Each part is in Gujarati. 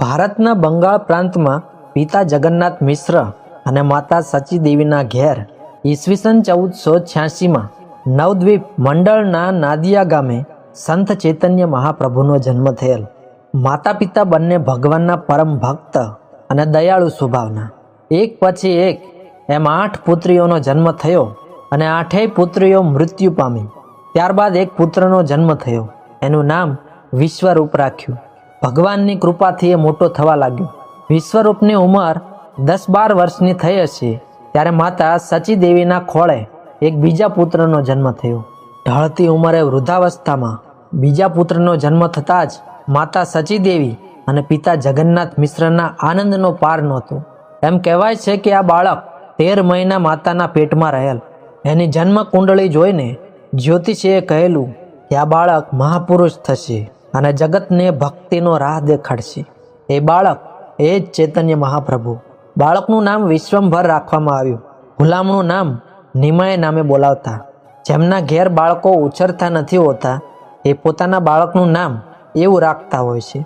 ભારતના બંગાળ પ્રાંતમાં પિતા જગન્નાથ મિશ્ર અને માતા સચી દેવીના ઘેર ઈસવીસન ચૌદસો છ્યાસીમાં નવદ્વીપ મંડળના નાદિયા ગામે સંત ચૈતન્ય મહાપ્રભુનો જન્મ થયેલ. માતા પિતા બંને ભગવાનના પરમ ભક્ત અને દયાળુ સ્વભાવના. એક પછી એક એમ આઠ પુત્રીઓનો જન્મ થયો અને આઠેય પુત્રીઓ મૃત્યુ પામી. ત્યારબાદ એક પુત્રનો જન્મ થયો. એનું નામ વિશ્વરૂપ રાખ્યું. ભગવાનની કૃપાથી એ મોટો થવા લાગ્યો. વિશ્વરૂપની ઉંમર દસ બાર વર્ષની થઈ હશે, ત્યારે માતા સચી દેવીના ખોળે એક બીજા પુત્રનો જન્મ થયો. ઢળતી ઉંમરે વૃદ્ધાવસ્થામાં બીજા પુત્રનો જન્મ થતાં જ માતા સચીદેવી અને પિતા જગન્નાથ મિશ્રના આનંદનો પાર નહોતો. એમ કહેવાય છે કે આ બાળક તેર મહિના માતાના પેટમાં રહેલ. એની જન્મ કુંડળી જોઈને જ્યોતિષીએ કહેલું કે આ બાળક મહાપુરુષ થશે. અને જગતને ભક્તિનો રાહ દેખાડશે. એ બાળક, એ જ ચૈતન્ય મહાપ્રભુ. બાળકનું નામ વિશ્વંભર રાખવામાં આવ્યું. ગુલામનું નામ નિમાય નામે બોલાવતા. જેમના ઘેર બાળકો ઉછરતા નથી હોતા, એ પોતાના બાળકનું નામ એવું રાખતા હોય છે.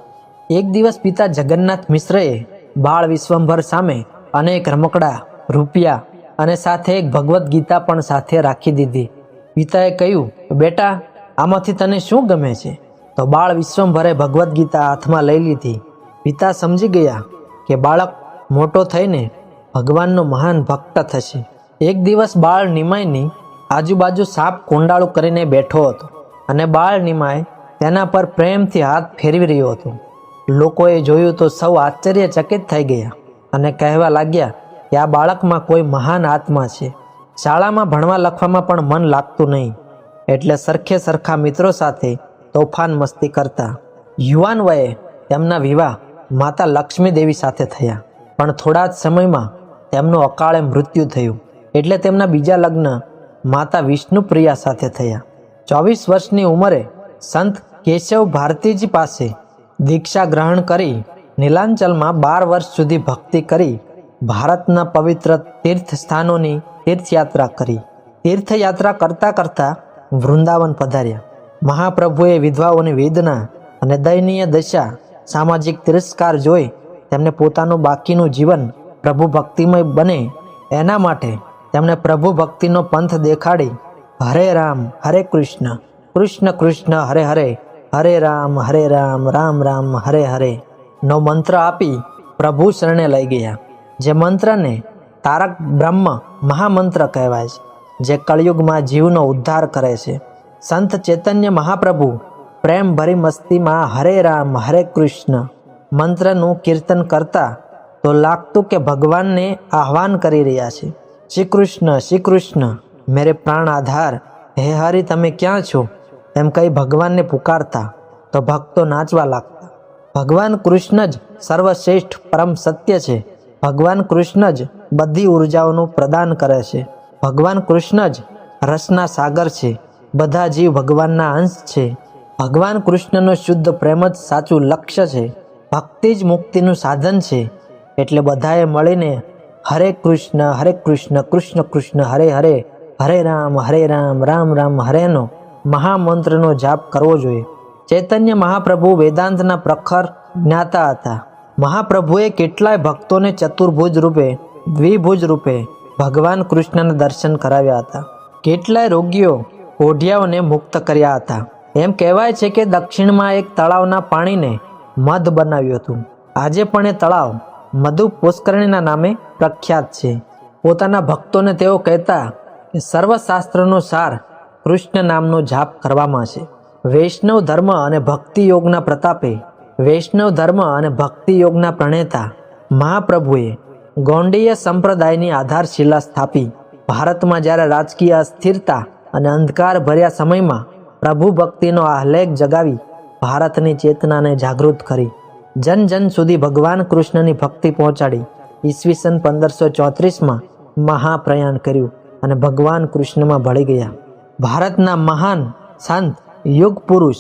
એક દિવસ પિતા જગન્નાથ મિશ્રએ બાળ વિશ્વંભર સામે અનેક રમકડા, રૂપિયા અને સાથે એક ભગવદ્ ગીતા પણ સાથે રાખી દીધી. પિતાએ કહ્યું, બેટા, આમાંથી તને શું ગમે છે? તો બાળ વિશ્વંભરે ભગવદ્ ગીતા હાથમાં લઈ લીધી. પિતા સમજી ગયા કે બાળક મોટો થઈને ભગવાનનો મહાન ભક્ત થશે. એક દિવસ બાળ નિમાયની આજુબાજુ સાપ કોંડાળું કરીને બેઠો હતો અને બાળ નિમાય તેના પર પ્રેમથી હાથ ફેરવી રહ્યો હતો. લોકોએ જોયું તો સૌ આશ્ચર્યચકિત થઈ ગયા અને કહેવા લાગ્યા કે આ બાળકમાં કોઈ મહાન આત્મા છે. શાળામાં ભણવા લખવામાં પણ મન લાગતું નહીં. એટલે સરખે સરખા મિત્રો સાથે તોફાન મસ્તી કરતા. યુવાન વયે તેમના વિવાહ માતા લક્ષ્મી દેવી સાથે થયા. પણ થોડા જ સમયમાં તેમનું અકાળે મૃત્યુ થયું. એટલે તેમના બીજા લગ્ન માતા વિષ્ણુપ્રિયા સાથે થયા. ચોવીસ વર્ષની ઉંમરે સંત કેશવ ભારતીજી પાસે દીક્ષા ગ્રહણ કરી નીલાંચલમાં બાર વર્ષ સુધી ભક્તિ કરી ભારતના પવિત્ર તીર્થ સ્થાનોની તીર્થયાત્રા કરી. તીર્થયાત્રા કરતાં કરતાં વૃંદાવન પધાર્યા. મહાપ્રભુએ વિધવાઓની વેદના અને દયનીય દશા, સામાજિક તિરસ્કાર જોઈ તેમને પોતાનું બાકીનું જીવન પ્રભુ ભક્તિમય બને. એના માટે તેમણે પ્રભુ ભક્તિનો પંથ દેખાડી. હરે રામ, હરે કૃષ્ણ કૃષ્ણ કૃષ્ણ, હરે હરે હરે રામ હરે રામ રામ રામ, હરે હરે. નો મંત્ર આપી પ્રભુ શરણે લઈ ગયા. જે મંત્રને તારક બ્રહ્મ મહામંત્ર કહેવાય છે, જે કળિયુગમાં જીવનો ઉદ્ધાર કરે છે. સંત ચૈતન્ય મહાપ્રભુ, પ્રેમ ભરી મસ્તીમાં હરે રામ, હરે કૃષ્ણ. મંત્રનું કીર્તન કરતા તો લાગતું કે ભગવાનને આહ્વાન કરી રહ્યા છે. શ્રી કૃષ્ણ શ્રી કૃષ્ણ, મેરે પ્રાણ આધાર. હે હરી, તમે ક્યાં છો? એમ કહી ભગવાનને પુકારતા તો ભક્તો નાચવા લાગતા. ભગવાન કૃષ્ણ જ સર્વશ્રેષ્ઠ પરમ સત્ય છે. ભગવાન કૃષ્ણ જ બધી ઉર્જાઓનું પ્રદાન કરે છે. ભગવાન કૃષ્ણ જ રસના સાગર છે. બધા જીવ ભગવાનના અંશ છે. ભગવાન કૃષ્ણનો શુદ્ધ પ્રેમ જ સાચું લક્ષ્ય છે. ભક્તિ જ મુક્તિનું સાધન છે. એટલે બધાએ મળીને હરે કૃષ્ણ હરે કૃષ્ણ કૃષ્ણ કૃષ્ણ, હરે હરે હરે રામ હરે રામ રામ રામ, હરેનો મહામંત્રનો જાપ કરવો જોઈએ. ચૈતન્ય મહાપ્રભુ વેદાંતના પ્રખર જ્ઞાતા હતા. મહાપ્રભુએ કેટલાય ભક્તોને ચતુર્ભુજ રૂપે, દ્વિભુજ રૂપે ભગવાન કૃષ્ણના દર્શન કરાવ્યા હતા. કેટલાય રોગીઓ ઓઢિયાઓને મુક્ત કર્યા હતા. એમ કહેવાય છે કે દક્ષિણમાં એક તળાવના પાણીને મધ બનાવ્યું હતું. આજે પણ એ તળાવ મધુ પુષ્કરણીના નામે પ્રખ્યાત છે. પોતાના ભક્તોને તેઓ કહેતા કે સર્વશાસ્ત્રનો સાર કૃષ્ણ નામનો જાપ કરવામાં છે. વૈષ્ણવ ધર્મ અને ભક્તિ યોગના પ્રતાપે વૈષ્ણવ ધર્મ અને ભક્તિ યોગના પ્રણેતા મહાપ્રભુએ ગૌંડીય સંપ્રદાયની આધારશિલા સ્થાપી. ભારતમાં જ્યારે રાજકીય અસ્થિરતા અને અંધકાર ભર્યા સમયમાં પ્રભુ ભક્તિનો આહલેખ જગાવી ભારતની ચેતનાને જાગૃત કરી. જન જન સુધી ભગવાન કૃષ્ણની ભક્તિ પહોંચાડી. ઈસવીસન પંદરસો ચોત્રીસમાં મહાપ્રયાણ કર્યું અને ભગવાન કૃષ્ણમાં ભળી ગયા. ભારતના મહાન સંત, યુગ પુરુષ,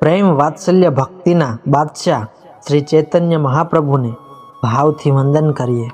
પ્રેમ વાત્સલ્ય ભક્તિના બાદશાહ શ્રી ચૈતન્ય મહાપ્રભુને ભાવથી વંદન કરીએ.